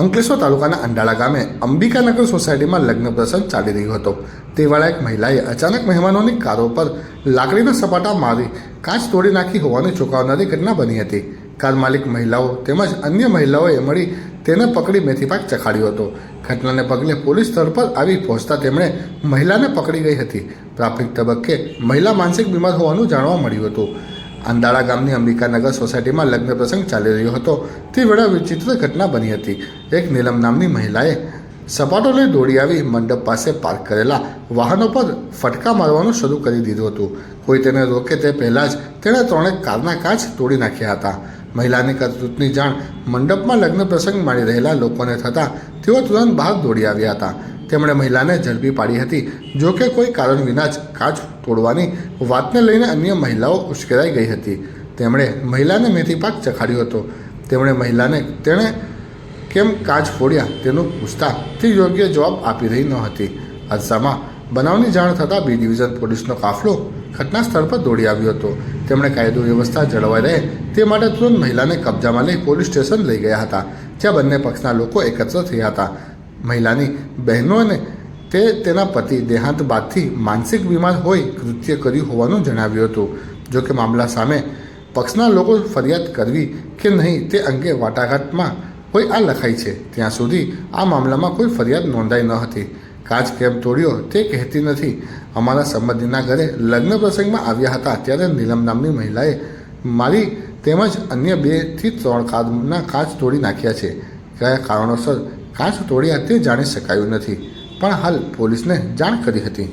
અંકલેશ્વર તાલુકાના અંડાળા ગામે અંબિકાનગર સોસાયટીમાં લગ્ન પ્રસંગ ચાલી રહ્યો હતો. તેવાળા એક મહિલાએ અચાનક મહેમાનોની કારો પર લાકડીના સપાટા મારી કાચ તોડી નાખી હોવાની ચોંકાવનારી ઘટના બની હતી. કાર માલિક મહિલાઓ તેમજ અન્ય મહિલાઓએ મળી તેને પકડી મેથીપાક ચખાડ્યો હતો. ઘટનાને પગલે પોલીસ સ્થળ પર આવી પહોંચતા તેમણે મહિલાને પકડી ગઈ હતી. પ્રાથમિક તબક્કે મહિલા માનસિક બીમાર હોવાનું જાણવા મળ્યું હતું. અંદાળા ગામની અંબિકાનગર સોસાયટીમાં લગ્ન પ્રસંગ ચાલી રહ્યો હતો. તે વેળા વિચિત્ર ઘટના બની હતી. એક નીલમ નામની મહિલાએ સપાટો લઈ દોડી આવી મંડપ પાસે પાર્ક કરેલા વાહનો પર ફટકા મારવાનું શરૂ કરી દીધું હતું. કોઈ તેને રોકે તે પહેલાં જ તેણે ત્રણેક કારના કાચ તોડી નાખ્યા હતા. મહિલાની કરતૂતની જાણ મંડપમાં લગ્ન પ્રસંગ માણી રહેલા લોકોને થતાં તેઓ તુરંત બહાર દોડી આવ્યા હતા. તેમણે મહિલાને ઝડપી પાડી હતી. જો કે કોઈ કારણ વિના જ કાચ તોડવાની વાતને લઈને અન્ય મહિલાઓ ઉશ્કેરાઈ ગઈ હતી. તેમણે મહિલાને મેથી પાક ચખાડ્યો હતો. તેમણે મહિલાને, તેણે કેમ કાચ ફોડ્યા તેનું પૂછતા તે યોગ્ય જવાબ આપી રહી ન હતી. અરસામાં બનાવની જાણ થતાં બી ડિવિઝન પોલીસનો કાફલો ઘટના સ્થળ પર દોડી આવ્યો હતો. તેમણે કાયદો વ્યવસ્થા જળવાઈ રહે તે માટે તુરંત મહિલાને કબજામાં લઈ પોલીસ સ્ટેશન લઈ ગયા હતા, જ્યાં બંને પક્ષના લોકો એકત્ર થયા હતા. મહિલાની બહેનોને તે તેના પતિ દેહાંત બાદથી માનસિક બીમાર હોય કૃત્ય કર્યું હોવાનું જણાવ્યું હતું. જો કે મામલા સામે પક્ષના લોકો ફરિયાદ કરવી કે નહીં તે અંગે વાટાઘાટમાં કોઈ આ લખાઈ છે. ત્યાં સુધી આ મામલામાં કોઈ ફરિયાદ નોંધાઈ ન હતી. કાચ કેમ તોડ્યો તે કહેતી નથી. અમારા સંબંધીના ઘરે લગ્ન પ્રસંગમાં આવ્યા હતા ત્યારે નીલમ નામની મહિલાએ મારી તેમજ અન્ય બેથી ત્રણ કારના કાચ તોડી નાખ્યા છે. કયા કારણોસર કાચ તોડ્યા તે જાણી શકાયું નથી, પણ હાલ પોલીસને જાણ કરી હતી.